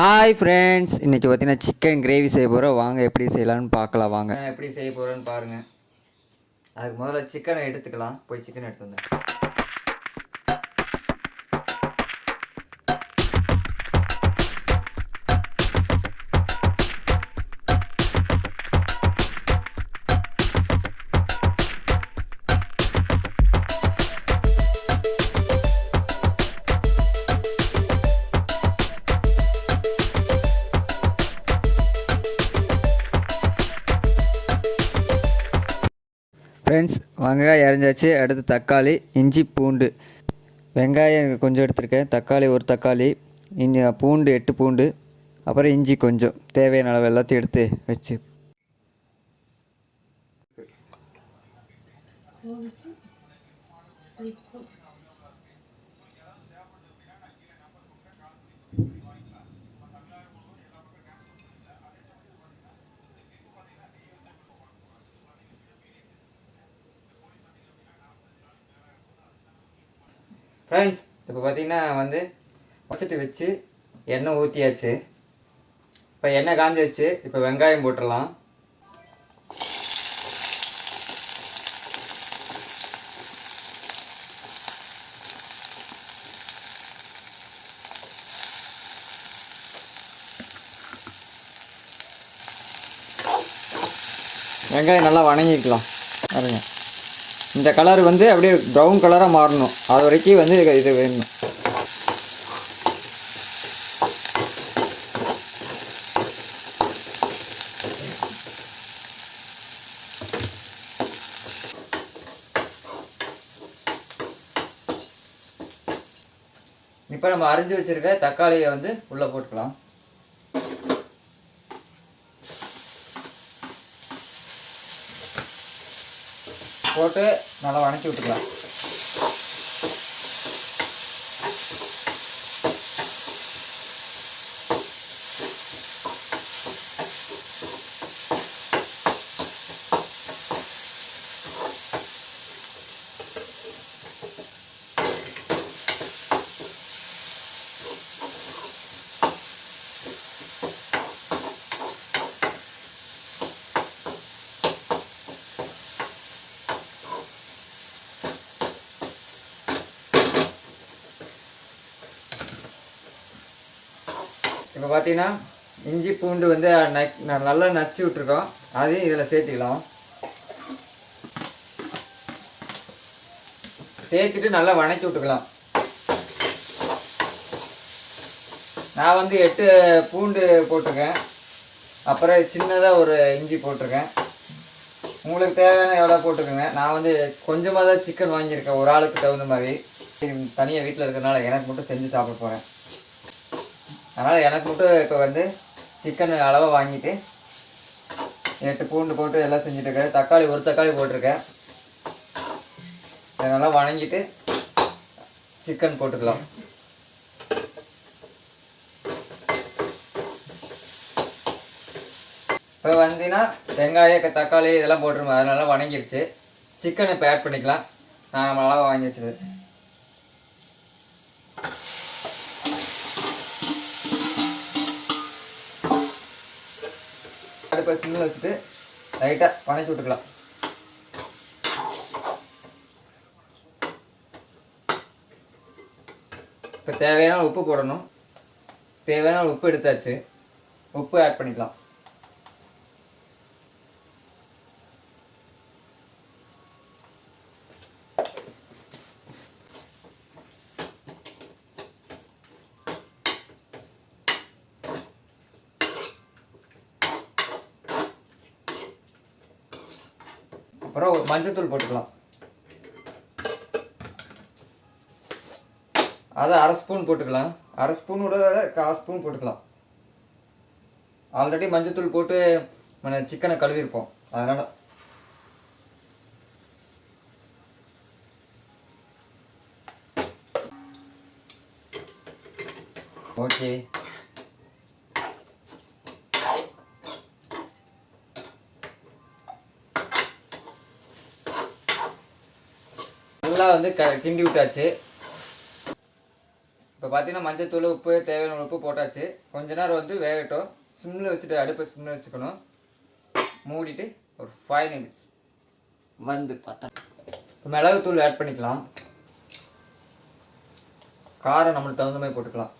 Hi friends இன்றைக்கி பார்த்தீங்கன்னா chicken gravy செய்ய போகிறோம் வாங்க எப்படி செய்யலாம்னு பார்க்கலாம். வாங்க. எப்படி செய்ய போகிறோன்னு பாருங்கள் அதுக்கு முதல்ல சிக்கனை எடுத்துக்கலாம். போய் சிக்கன் எடுத்து வந்தேன் ஃப்ரெண்ட்ஸ் வெங்காயம் அரைஞ்சாச்சு அடுத்து தக்காளி இஞ்சி பூண்டு. வெங்காயம் கொஞ்சம் எடுத்திருக்கேன். தக்காளி ஒரு தக்காளி இஞ்சி பூண்டு எட்டு பூண்டு அப்புறம் இஞ்சி கொஞ்சம். தேவையான அளவு எல்லாத்தையும் எடுத்து வச்சு. ஃப்ரெண்ட்ஸ் இப்போ பார்த்தீங்கன்னா வந்து வச்சுட்டு வச்சு எண்ணெய் ஊற்றியாச்சு இப்போ எண்ணெய் காஞ்சிருச்சு. இப்போ வெங்காயம் போட்டுடலாம். வெங்காயம் நல்லா வணங்கிக்கலாம். பாருங்கள் இந்த கலர் வந்து அப்படியே ப்ரௌன் கலராக மாறணும். அது வரைக்கும் வந்து இது- இது வேணும். இப்போ நம்ம அரிஞ்சு வச்சிருக்க தக்காளியை வந்து உள்ளே போட்டுக்கலாம். போட்டு நல்லா வணக்கி விட்டுக்கலாம். இப்போ பார்த்தீங்கன்னா இஞ்சி பூண்டு வந்து ந- நல்லா நச்சு விட்ருக்கோம் அதையும் இதில் சேர்த்துக்கலாம். சேர்த்துட்டு நல்லா வணக்கி விட்டுக்கலாம். நான் வந்து எட்டு பூண்டு போட்டிருக்கேன். அப்புறம் சின்னதாக ஒரு இஞ்சி போட்டிருக்கேன். உங்களுக்கு தேவையான எவ்வளோ போட்டுக்கோங்க. நான் வந்து கொஞ்சமாக தான் சிக்கன் வாங்கியிருக்கேன். ஒரு ஆளுக்கு தகுந்த மாதிரி. தனியாக வீட்டில் இருக்கிறனால எனக்கு மட்டும் செஞ்சு சாப்பிட போகிறேன் அதனால் எனக்கு மட்டும் இப்போ வந்து சிக்கன் அளவாக வாங்கிட்டு எட்டு பூண்டு போட்டு எல்லாம் செஞ்சுட்ருக்கேன் தக்காளி ஒரு தக்காளி போட்டிருக்கேன். இதை நல்லா வணங்கிட்டு சிக்கன் போட்டுக்கலாம். இப்போ வந்தீங்கன்னா வெங்காயம் தக்காளி இதெல்லாம் போட்டுருமா அதனால வணங்கிருச்சு. சிக்கன் இப்போ ஆட் பண்ணிக்கலாம். நான் நம்ம அளவாக வாங்கி வச்சது அடுப்பை சிம்மில் வச்சுட்டு லைட்டாக வணக்கி விட்டுக்கலாம். இப்போ தேவையான உப்பு போடணும். தேவையான உப்பு எடுத்தாச்சு. உப்பு ஆட் பண்ணிக்கலாம். அப்புறம் ஒரு மஞ்சத்தூள் போட்டுக்கலாம். அதை அரை ஸ்பூன் போட்டுக்கலாம். அரை ஸ்பூனோட கால் ஸ்பூன் போட்டுக்கலாம். ஆல்ரெடி மஞ்சத்தூள் போட்டு நம்ம சிக்கனை கழுவிருப்போம் அதனால். ஓகே. நல்லா வந்து க கிண்டி விட்டாச்சு. இப்போ பார்த்தீங்கன்னா மஞ்சத்தூள் உப்பு தேவையான உப்பு போட்டாச்சு. கொஞ்ச நேரம் வந்து வேகட்டும். சிம்மில் வச்சுட்டு அடுப்பை சிம்மில் வச்சுக்கணும். மூடிட்டு ஒரு ஃபைவ் நிமிட்ஸ் வந்து பார்த்தா இப்போ மிளகுத்தூள் ஆட் பண்ணிக்கலாம். காரம் நம்மளுக்கு தகுந்த மாதிரி போட்டுக்கலாம்.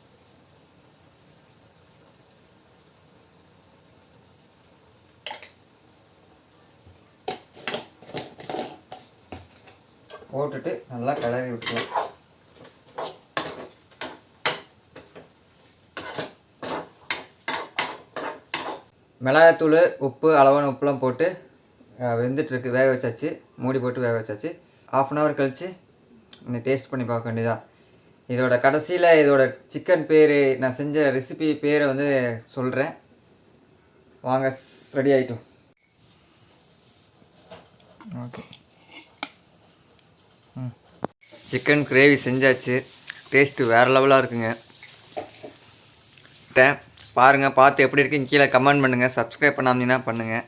போட்டுட்டு நல்லா கிளறி விட்டுக்கலாம். மிளகாத்தூள் உப்பு அளவான உப்புலாம் போட்டு வெந்துட்டுருக்கு வேக வச்சாச்சு. மூடி போட்டு வேக வச்சாச்சு. ஆஃப் அன் ஹவர் கழித்து இன்னும் டேஸ்ட் பண்ணி பார்க்க வேண்டியதான் இதோட கடைசியில் இதோட சிக்கன் பேர் நான் செஞ்ச ரெசிபி பேரை வந்து சொல்கிறேன் வாங்க ரெடி ஆகிட்டோம் ஓகே சிக்கன் கிரேவி செஞ்சாச்சு. டேஸ்ட்டு வேறு லெவலாக இருக்குங்க. பாருங்கள் பார்த்து எப்படி இருக்குன்னு கீழே கமெண்ட் பண்ணுங்கள் சப்ஸ்கிரைப் பண்ணாமீங்கன்னா பண்ணுங்கள்